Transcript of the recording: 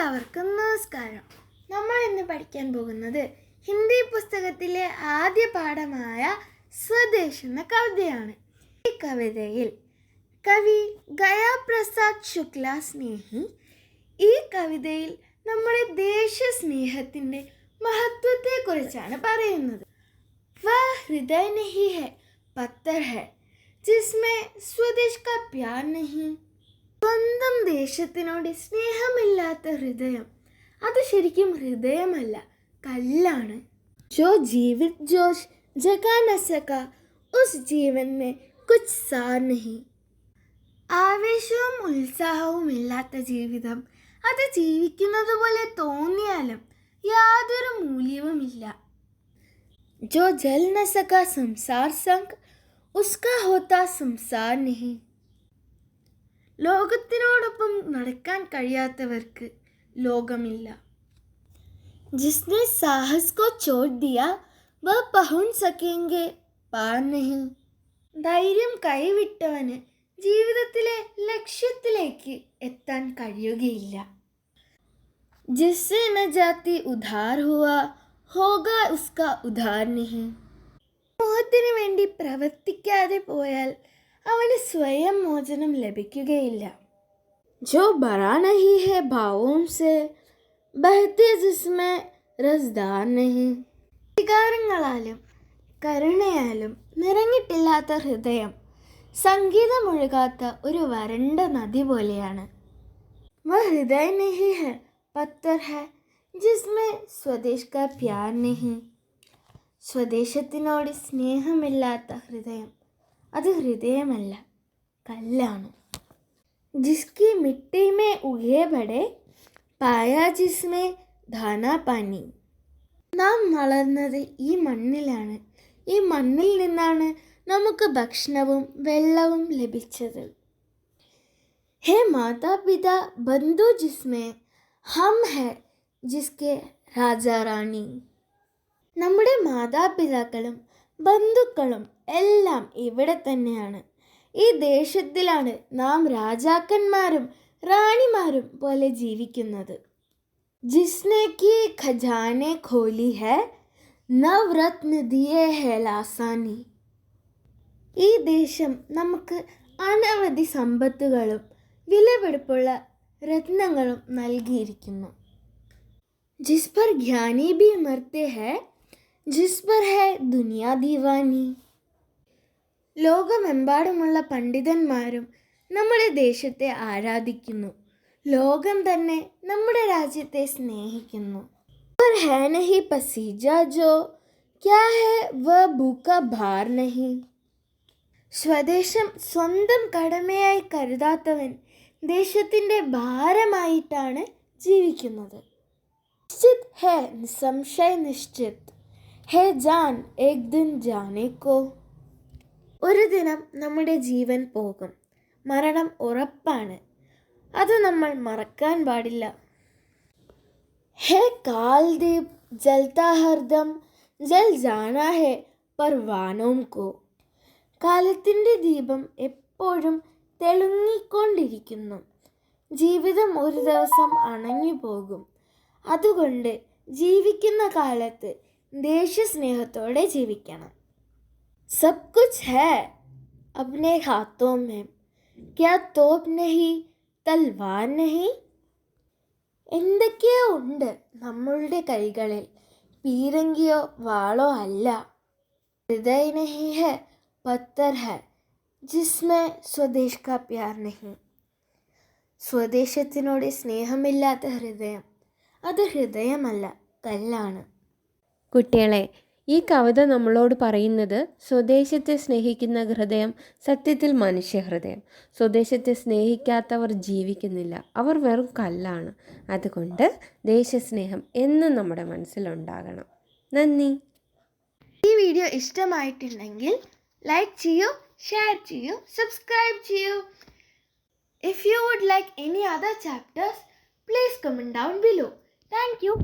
എല്ലാവർക്കും നമസ്കാരം. നമ്മൾ ഇന്ന് പഠിക്കാൻ പോകുന്നത് ഹിന്ദി പുസ്തകത്തിലെ ആദ്യ പാഠമായ സ്വദേശ് എന്ന കവിതയാണ്. ഈ കവിതയിൽ കവി ഗയാപ്രസാദ് ശുക്ല സ്നേഹി ഈ കവിതയിൽ നമ്മുടെ ദേശസ്നേഹത്തിന്റെ മഹത്വത്തെക്കുറിച്ചാണ് പറയുന്നത്. വ ഹൃദയ നഹി ഹെ പത്തർ ഹെ ജിസ്മേ സ്വദേശ് കാ പ്യാർ നഹി. സ്വന്തം ദേശത്തിനോട് സ്നേഹമില്ലാത്ത ഹൃദയം. അത് ശരിക്കും ഹൃദയമല്ല കല്ലാണ്. ജോ ജീവിത് ജോഷ് ജഗാ നസക ഉസ് ജീവൻ മേ കുച്ച് സാർ നഹി. ആവേശവും ഉത്സാഹവും ഇല്ലാത്ത ജീവിതം. അത് ജീവിക്കുന്നത് പോലെ തോന്നിയാലും യാതൊരു മൂല്യവുമില്ല ജോ ജൽ നസക സംസാർ സംഘ് ഉസ്കാ ഹോത്താ സംസാർ നഹി. ലോകത്തിനോടൊപ്പം നടക്കാൻ കഴിയാത്തവർക്ക് ലോകമില്ല. ജിസ്നെ സാഹസ് കോ ചോദ്യ വ പഹുൻ സക്കേങ്കെ പാർ ധൈര്യം കൈവിട്ടവന് ജീവിതത്തിലെ ലക്ഷ്യത്തിലേക്ക് എത്താൻ കഴിയുകയില്ല. ജിസ്സെ ന ജാതി ഉധാർ ഹുവ ഹോഗ ഉസ്ക ഉധാർ നഹി സമൂഹത്തിന് വേണ്ടി പ്രവർത്തിക്കാതെ പോയാൽ അവന് സ്വയം മോചനം ലഭിക്കുകയില്ല. ജോ ബറാനഹി ഹെ ഭാവോം സെ ബഹത്തെ ജിസ്മെ റസ്ദാർ നഹി വികാരങ്ങളാലും കരുണയാലും നിറഞ്ഞിട്ടില്ലാത്ത ഹൃദയം സംഗീതമൊഴുകാത്ത ഒരു വരണ്ട നദി പോലെയാണ്. വ ഹൃദയ നഹി ഹെ പത്തർ ഹെ ജിസ്മെ സ്വദേശ് കാ പ്യാർ നഹി സ്വദേശത്തിനോട് സ്നേഹമില്ലാത്ത ഹൃദയം അത് ഹൃദയമല്ല കല്ലാണ്. ജിസ്കി മിട്ടിമേ ഉഗേ ബടെ പായ ജിസ്മേ പാനി നാം വളർന്നത് ഈ മണ്ണിലാണ്. ഈ മണ്ണിൽ നിന്നാണ് നമുക്ക് ഭക്ഷണവും വെള്ളവും ലഭിച്ചത്. ഹേ മാതാപിത ബന്ധു ജിസ്മേ ഹം ഹെ ജിസ്കെ രാജാറാണി. നമ്മുടെ മാതാപിതാക്കളും ബന്ധുക്കളും എല്ലാം ഇവിടെ തന്നെയാണ്. ഈ ദേശത്തിലാണ് നാം രാജാക്കന്മാരും റാണിമാരും പോലെ ജീവിക്കുന്നത്. ജിസ്നേക്ക് ഖജാനെ ഖോലി ഹെ നവരത്ന ദിയേ ഹെ ലാസാനി. ഈ ദേശം നമുക്ക് അനവധി സമ്പത്തുകളും വിലപിടിപ്പുള്ള രത്നങ്ങളും നൽകിയിരിക്കുന്നു. ജിസ് പർ ബി മർത്തേ ഹെ जिस पर है दुनिया दीवानी ലോകമെമ്പാടുമുള്ള പണ്ഡിതന്മാരും നമ്മുടെ ദേശത്തെ ആരാധിക്കുന്നു ലോകം തന്നെ നമ്മുടെ രാജ്യത്തെ സ്നേഹിക്കുന്നു पर है नहीं पसीजा जो क्या है वह भूखा भार नहीं സ്വദേശം സ്വന്തം കടമയായി കരുതാത്തവൻ ദേശത്തിൻ്റെ ഭാരമായിട്ടാണ് ജീവിക്കുന്നത് निश्चित है निसंशय निश्चित ഹേ ജാൻ ഏക് ദിൻ ജാനേക്കോ ഒരു ദിനം നമ്മുടെ ജീവൻ പോകും. മരണം ഉറപ്പാണ്. അത് നമ്മൾ മറക്കാൻ പാടില്ല. ഹേ കാൽദീപ് ജൽത്താ ഹർദം ജൽ ജാനാ ഹേ പർവാനോം കോ. കാലത്തിന്റെ ദീപം എപ്പോഴും തെളുങ്ങിക്കൊണ്ടിരിക്കുന്നു. ജീവിതം ഒരു ദിവസം അണഞ്ഞു പോകും അതുകൊണ്ട് ജീവിക്കുന്ന കാലത്ത് ദേശസ്നേഹത്തോടെ ജീവിക്കണം സബ് കുച്ച് ഹേ अपने हाथों में क्या तोप नहीं തൽവാർ നഹി എന്തൊക്കെയോ ഉണ്ട് നമ്മളുടെ കൈകളിൽ പീരങ്കിയോ വാളോ അല്ല ഹൃദയ നഹി ഹെ പത്തർ ഹെ ജിസ്മേ സ്വദേശ് കാ പ്യാർ നഹി സ്വദേശത്തിനോട് സ്നേഹമില്ലാത്ത ഹൃദയം അത് ഹൃദയമല്ല കല്ലാണ് കുട്ടികളെ ഈ കവിത നമ്മളോട് പറയുന്നത് സ്വദേശത്തെ സ്നേഹിക്കുന്ന ഹൃദയം സത്യത്തിൽ മനുഷ്യഹൃദയം. സ്വദേശത്തെ സ്നേഹിക്കാത്തവർ ജീവിക്കുന്നില്ല അവർ വെറും കല്ലാണ്. അതുകൊണ്ട് ദേശസ്നേഹം എന്നും നമ്മുടെ മനസ്സിലുണ്ടാകണം. നന്ദി. ഈ വീഡിയോ ഇഷ്ടമായിട്ടുണ്ടെങ്കിൽ ലൈക്ക് ചെയ്യൂ ഷെയർ ചെയ്യൂ സബ്സ്ക്രൈബ് ചെയ്യൂ. If you would like any other chapters please comment down below thank you